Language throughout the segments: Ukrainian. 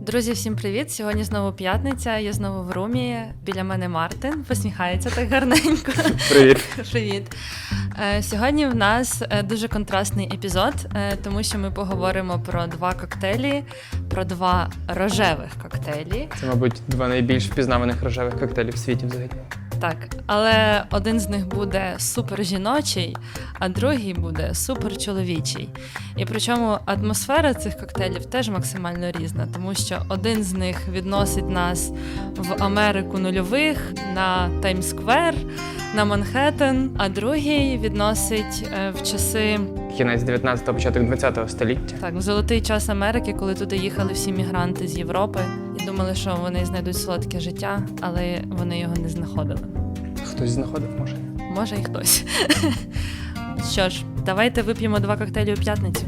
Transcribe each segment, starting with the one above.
Друзі, всім привіт! Сьогодні знову п'ятниця. Я знову в румі. Біля мене Мартин посміхається так гарненько. Привіт. Привіт. Е, Сьогодні в нас е, дуже контрастний епізод, е, тому що ми поговоримо про два коктейлі, про два рожевих коктейлі. Це, мабуть, два найбільш впізнаваних рожевих коктейлів в світі взагалі. Так, але один з них буде супер жіночий, а другий буде супер чоловічий. І причому атмосфера цих коктейлів теж максимально різна, тому що один з них відносить нас в Америку нульових на Таймс-сквер, на Манхеттен, а другий відносить е, в часи Кінець 19-го, початок 20-го століття. так, в золотий час Америки, коли туди їхали всі мігранти з Європи думали, що вони знайдуть солодке життя, але вони його не знаходили. Хтось знаходив, може. Може, і хтось. Що ж, давайте вип'ємо два коктейлі у п'ятницю.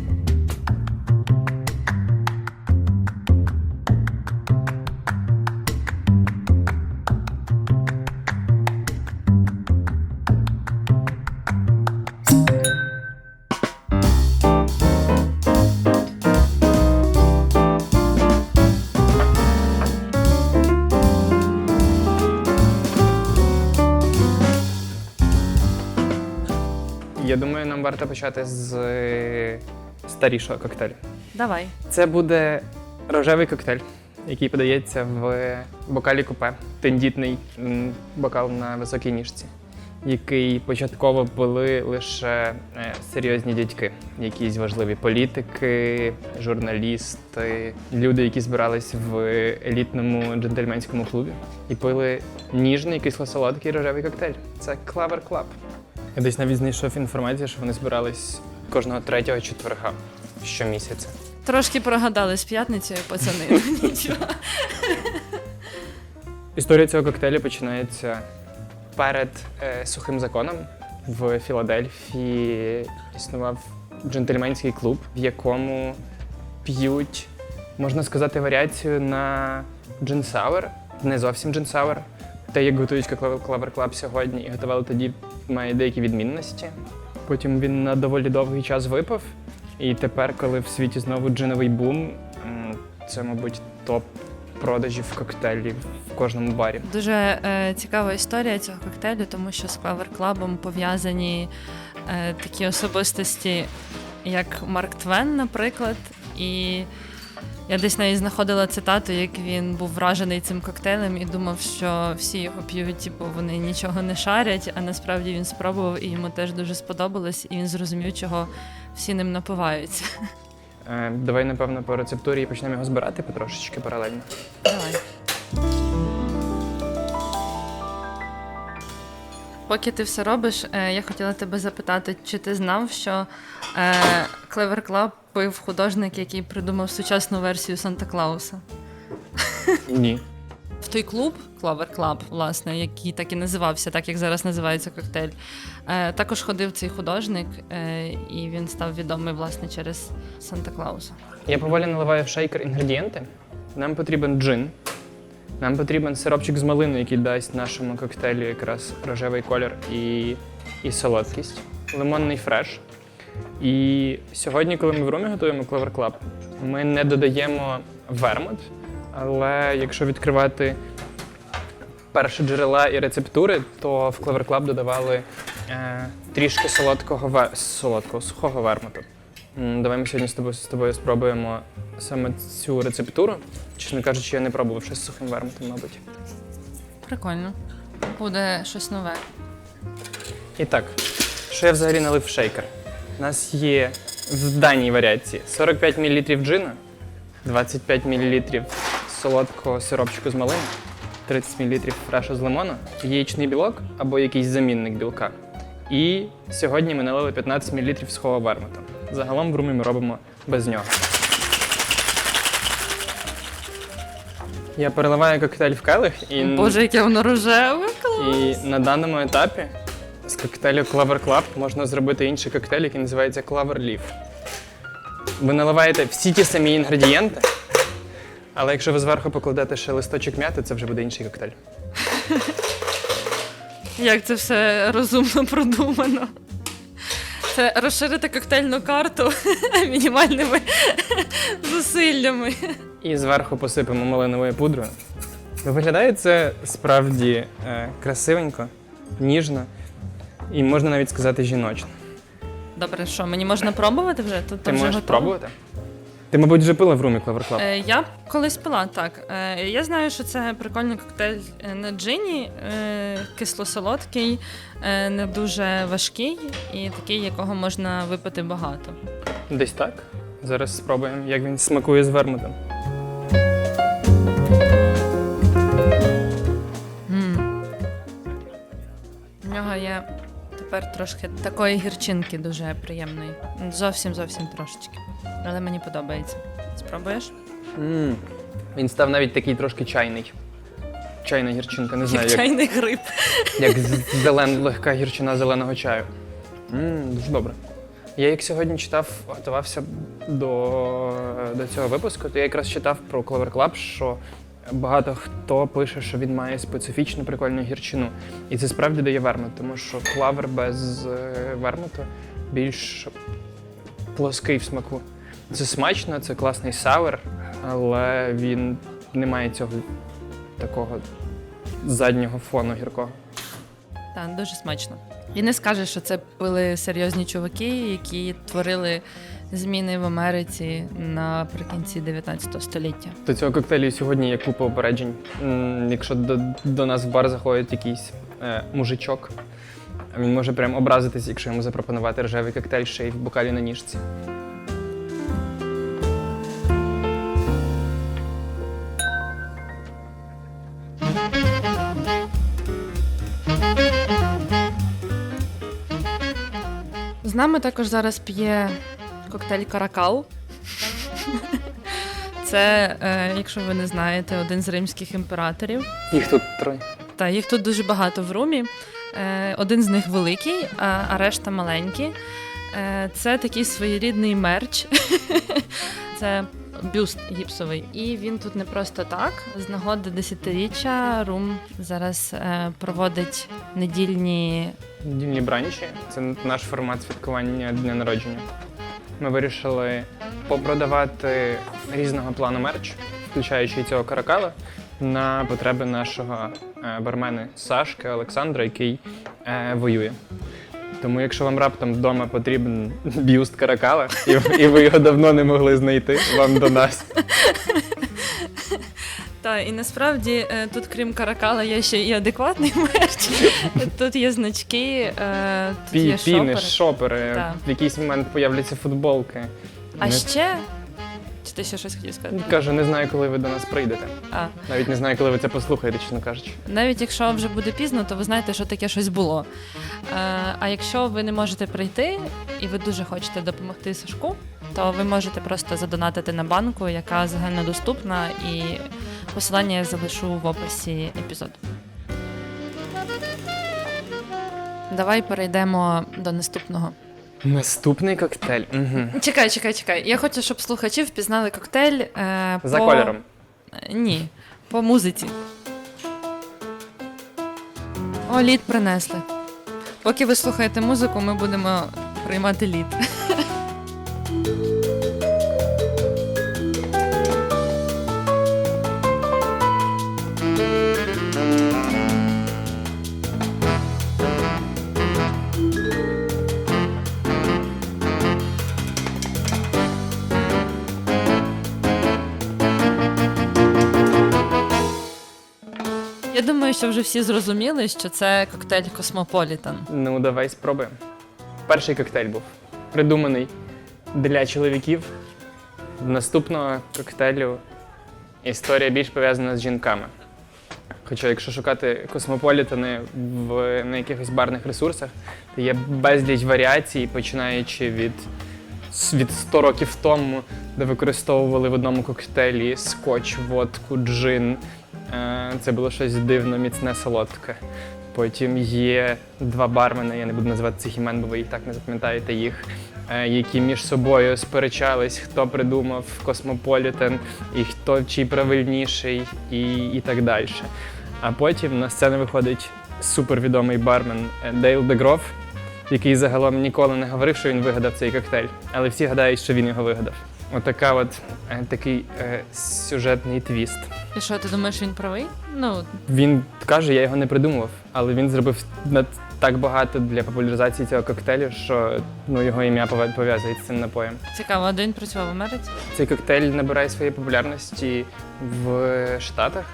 Варто почати з е, старішого коктейлю. Давай. Це буде рожевий коктейль, який подається в бокалі купе. Тендітний бокал на високій ніжці, який початково були лише е, серйозні дядьки, якісь важливі політики, журналісти, люди, які збирались в елітному джентльменському клубі і пили ніжний кисло-солодкий рожевий коктейль. Це Clever Club. Я десь навіть знайшов інформацію, що вони збирались кожного третього четверга щомісяця. Трошки прогадали з п'ятницею, пацани. ну Нічого. Історія цього коктейлю починається перед е, сухим законом. В Філадельфії існував джентльменський клуб, в якому п'ють, можна сказати, варіацію на джинсауер, не зовсім джинсауер. Те, як готують Clever Club сьогодні, і готували тоді, має деякі відмінності. Потім він на доволі довгий час випав. І тепер, коли в світі знову джиновий бум, це, мабуть, топ продажів коктейлів в кожному барі. Дуже е, цікава історія цього коктейлю, тому що з Clever Club пов'язані е, такі особистості, як Марк Твен, наприклад. І я десь навіть знаходила цитату, як він був вражений цим коктейлем і думав, що всі його п'ють, типу вони нічого не шарять, а насправді він спробував і йому теж дуже сподобалось, і він зрозумів, чого всі ним напиваються. Е, давай, напевно, по рецептурі і почнемо його збирати потрошечки паралельно. Давай. Поки ти все робиш, е, я хотіла тебе запитати, чи ти знав, що е, Clever Club пив художник, який придумав сучасну версію Санта Клауса? Ні. В той клуб Clever Club, власне, який так і називався, так як зараз називається коктейль. Е, також ходив цей художник, е, і він став відомий власне через Санта Клауса. Я поволі наливаю в шейкер інгредієнти. Нам потрібен джин. Нам потрібен сиропчик з малини, який дасть нашому коктейлю якраз рожевий колір і, і солодкість, лимонний фреш. І сьогодні, коли ми в румі готуємо Clever Club, ми не додаємо вермут, але якщо відкривати перші джерела і рецептури, то в Clever Club додавали е, трішки солодкого, солодкого сухого вермуту. Давай ми сьогодні з тобою, з тобою спробуємо саме цю рецептуру. Чесно кажучи, я не пробував щось з сухим вермутом, мабуть. Прикольно. Буде щось нове. І так, що я взагалі налив в шейкер? У нас є в даній варіації 45 мл джина, 25 мл солодкого сиропчику з малини, 30 мл фрешу з лимону, яєчний білок або якийсь замінник білка. І сьогодні ми налили 15 мл сухого вермута. Загалом в румі ми робимо без нього. Я переливаю коктейль в келих і. Боже, яке воно рожеве! клас! І на даному етапі з коктейлю Clever Club можна зробити інший коктейль, який називається Clever Leaf. Ви наливаєте всі ті самі інгредієнти, але якщо ви зверху покладете ще листочок м'яти, це вже буде інший коктейль. Як це все розумно продумано. Це розширити коктейльну карту мінімальними зусиллями. І зверху посипемо малиновою пудрою. Виглядає це справді е, красивенько, ніжно і можна навіть сказати жіночно. Добре, що мені можна пробувати вже? Тут Ти вже можеш готово? пробувати? Ти, мабуть, вже пила в румі Club. Е, я колись пила, так. Е, я знаю, що це прикольний коктейль е, на джині, е, кисло-солодкий, е, не дуже важкий і такий, якого можна випити багато. Десь так. Зараз спробуємо, як він смакує з вермутом. м В нього є тепер трошки такої гірчинки дуже приємної. Зовсім зовсім трошечки. Але мені подобається. Спробуєш? м Він став навіть такий трошки чайний. Чайна гірчинка, не знаю, Як як, чайний гриб. як з- зелен, легка гірчина зеленого чаю. м дуже добре. Я як сьогодні читав, готувався до, до цього випуску, то я якраз читав про Clover Club, що багато хто пише, що він має специфічну прикольну гірчину. І це справді дає вермут, тому що клавер без е, вермуту більш плоский в смаку. Це смачно, це класний сауер, але він не має цього такого заднього фону гіркого. Так, дуже смачно. І не скажеш, що це пили серйозні чуваки, які творили зміни в Америці наприкінці 19 століття. До цього коктейлю сьогодні є купа опереджень. Якщо до, до нас в бар заходить якийсь е, мужичок, він може прям образитись, якщо йому запропонувати рожевий коктейль ще й в бокалі на ніжці. З нами також зараз п'є коктейль Каракал. Це, е, якщо ви не знаєте, один з римських імператорів. Їх тут троє. Та їх тут дуже багато в румі. Е, один з них великий, а, решта маленькі. Е, це такий своєрідний мерч. це бюст гіпсовий. І він тут не просто так. З нагоди десятиріччя Рум зараз е, проводить недільні Дільні бранчі це наш формат святкування дня народження. Ми вирішили попродавати різного плану мерч, включаючи цього каракала, на потреби нашого е, бармена Сашки Олександра, який е, воює. Тому, якщо вам раптом вдома потрібен бюст каракала, і, і ви його давно не могли знайти, вам до нас. Та і насправді е, тут, крім каракала, є ще і адекватний мерч. Тут є значки, тут Пі, є піни, шопери. шопери, в якийсь момент появляться футболки. А Не- ще. Чи ти ще щось хотів сказати? Кажу, не знаю, коли ви до нас прийдете. А, Навіть не знаю, коли ви це послухаєте, чесно кажучи. навіть якщо вже буде пізно, то ви знаєте, що таке щось було. Е, а якщо ви не можете прийти і ви дуже хочете допомогти Сашку, то ви можете просто задонатити на банку, яка загальнодоступна, і посилання я залишу в описі епізоду. Давай перейдемо до наступного. Наступний коктейль. Угу. Чекай, чекай, чекай. Я хочу, щоб слухачі впізнали коктейль е, За по... кольором. Е, Ні, по музиці. О, лід принесли. Поки ви слухаєте музику, ми будемо приймати лід. думаю, що вже всі зрозуміли, що це коктейль Космополітан. Ну, давай спробуємо. Перший коктейль був придуманий для чоловіків. Наступного коктейлю історія більш пов'язана з жінками. Хоча, якщо шукати космополітани в, на якихось барних ресурсах, то є безліч варіацій, починаючи від, від 100 років тому, де використовували в одному коктейлі скотч, водку, джин. Це було щось дивно, міцне, солодке. Потім є два бармени, я не буду називати цих імен, бо ви їх так не запам'ятаєте їх, е, які між собою сперечались, хто придумав космополітен і хто чий правильніший, і, і так далі. А потім на сцену виходить супервідомий бармен е, Дейл Дегроф, який загалом ніколи не говорив, що він вигадав цей коктейль, але всі гадають, що він його вигадав. Отака от е, такий е, сюжетний твіст. І що, ти думаєш, він правий? Ну, Він каже, я його не придумував, але він зробив над- так багато для популяризації цього коктейлю, що ну, його ім'я пове- пов'язують з цим напоєм. цікаво, а де він працював в Америці? Цей коктейль набирає своєї популярності в Штатах,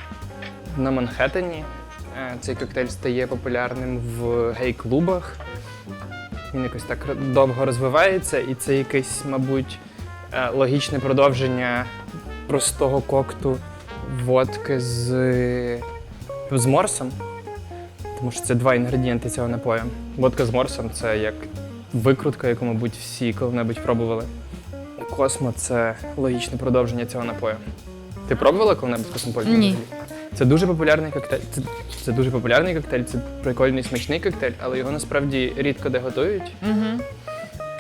на Манхеттені. Е, Цей коктейль стає популярним в гей-клубах. Він якось так довго розвивається, і це якесь, мабуть, логічне продовження простого кокту водки з, з морсом. Тому що це два інгредієнти цього напою. Водка з морсом це як викрутка, яку, мабуть, всі коли-небудь пробували. Космо це логічне продовження цього напою. Ти пробувала коли-небудь космополітен? Ні. Це дуже популярний коктейль. Це, це дуже популярний коктейль, це прикольний смачний коктейль, але його насправді рідко де готують. Угу.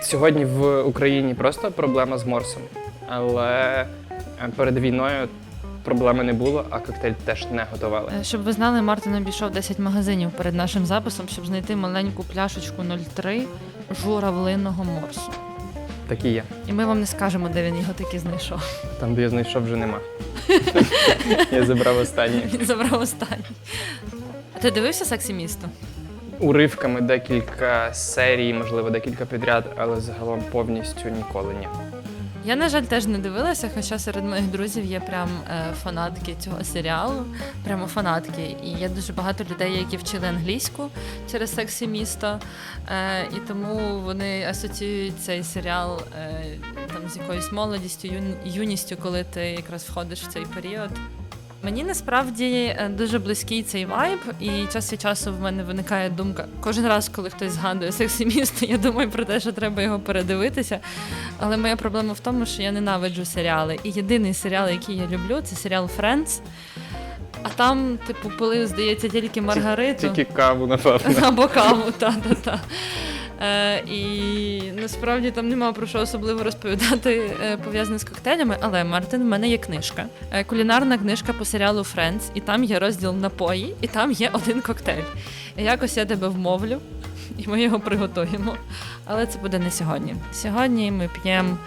Сьогодні в Україні просто проблема з морсом, але е, перед війною проблеми не було, а коктейль теж не готували. Е, Щоб ви знали, Мартин обійшов 10 магазинів перед нашим записом, щоб знайти маленьку пляшечку 03 журавлиного морсу. Так і є. І ми вам не скажемо, де він його таки знайшов. Там, де я знайшов, вже нема. Я забрав останнє. Він забрав останній. А ти дивився сексі місто? Уривками декілька серій, можливо, декілька підряд, але загалом повністю ніколи ні. Я, на жаль, теж не дивилася, хоча серед моїх друзів є прям е, фанатки цього серіалу, прямо фанатки. І є дуже багато людей, які вчили англійську через сексі місто. Е, і тому вони асоціюють цей серіал е, там з якоюсь молодістю, юн, юністю, коли ти якраз входиш в цей період. Мені насправді е, дуже близький цей вайб, і час від часу в мене виникає думка. Кожен раз, коли хтось згадує сексі місто, я думаю про те, що треба його передивитися. Але моя проблема в тому, що я ненавиджу серіали. І єдиний серіал, який я люблю, це серіал Friends. А там, типу, пили, здається, тільки Маргариту. Тільки каву, напевно. Або каву, та-та-та. Е, і насправді там нема про що особливо розповідати е, пов'язане з коктейлями. Але Мартин, в мене є книжка. Е, кулінарна книжка по серіалу Friends, і там є розділ напої, і там є один коктейль. Якось я тебе вмовлю, і ми його приготуємо. Але це буде не сьогодні. Сьогодні ми п'ємо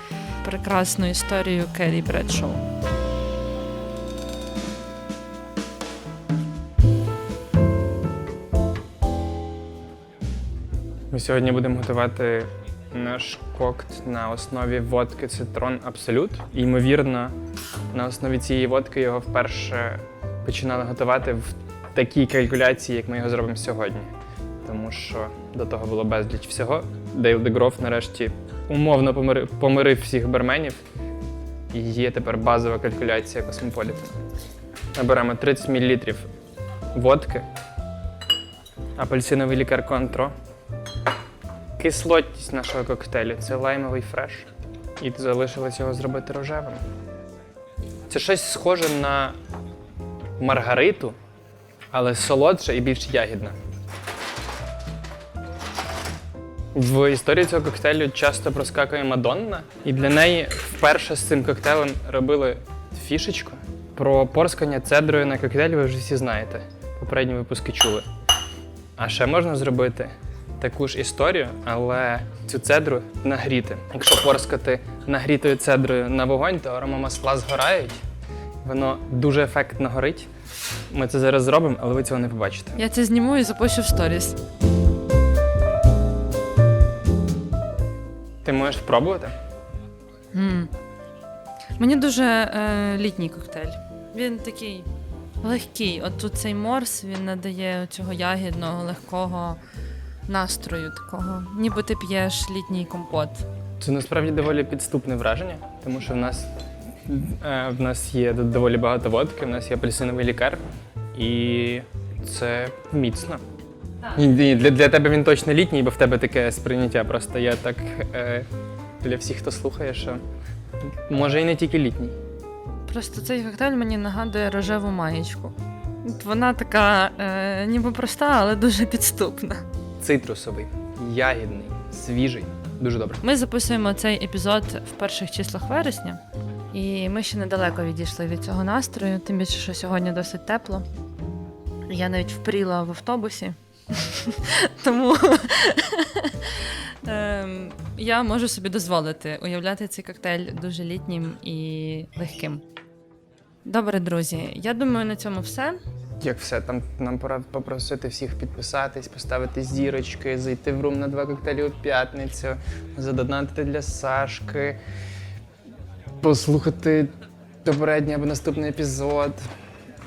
прекрасну історію Керрі Бредшоу. Сьогодні будемо готувати наш кокт на основі водки Цитрон Абсолют. І, ймовірно, на основі цієї водки його вперше починали готувати в такій калькуляції, як ми його зробимо сьогодні. Тому що до того було безліч всього. Дейл Дегроф нарешті умовно помирив, помирив всіх барменів. І є тепер базова калькуляція космополітена. Наберемо 30 мл водки, апельсиновий лікар контро, Кислотність нашого коктейлю це лаймовий фреш. І залишилось його зробити рожевим. Це щось схоже на маргариту, але солодше і більш ягідне. В історії цього коктейлю часто проскакує Мадонна, і для неї вперше з цим коктейлем робили фішечку. Про порскання цедрою на коктейль ви вже всі знаєте. Попередні випуски чули. А ще можна зробити таку ж історію, але цю цедру нагріти. Якщо порскати нагрітою цедрою на вогонь, то аромамасла згорають. Воно дуже ефектно горить. Ми це зараз зробимо, але ви цього не побачите. Я це зніму і запущу в сторіс. Ти можеш спробувати? М. Мені дуже е, літній коктейль. Він такий легкий. От тут цей морс він надає цього ягідного, легкого настрою такого. Ніби ти п'єш літній компот. Це насправді доволі підступне враження, тому що в нас, е, в нас є доволі багато водки, в нас є апельсиновий лікар, і це міцно. І, і для, для тебе він точно літній, бо в тебе таке сприйняття. Просто я так е, для всіх, хто слухає, що може і не тільки літній. Просто цей коктейль мені нагадує рожеву маєчку. От Вона така е, ніби проста, але дуже підступна. Цитрусовий, ягідний, свіжий. Дуже добре. Ми записуємо цей епізод в перших числах вересня, і ми ще недалеко відійшли від цього настрою, тим більше, що сьогодні досить тепло. Я навіть впріла в автобусі. Тому ем, я можу собі дозволити уявляти цей коктейль дуже літнім і легким. Добре, друзі. Я думаю, на цьому все. Як все, там нам пора попросити всіх підписатись, поставити зірочки, зайти в рум на два коктейлі у п'ятницю, задонатити для Сашки, послухати попередній або наступний епізод.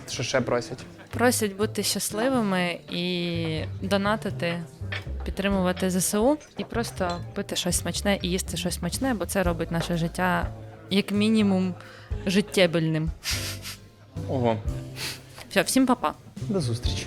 Що ще просять? Просять бути щасливими і донатити, підтримувати ЗСУ і просто пити щось смачне і їсти щось смачне, бо це робить наше життя як мінімум життєбельним. Ого, Все, всім па-па. до зустрічі.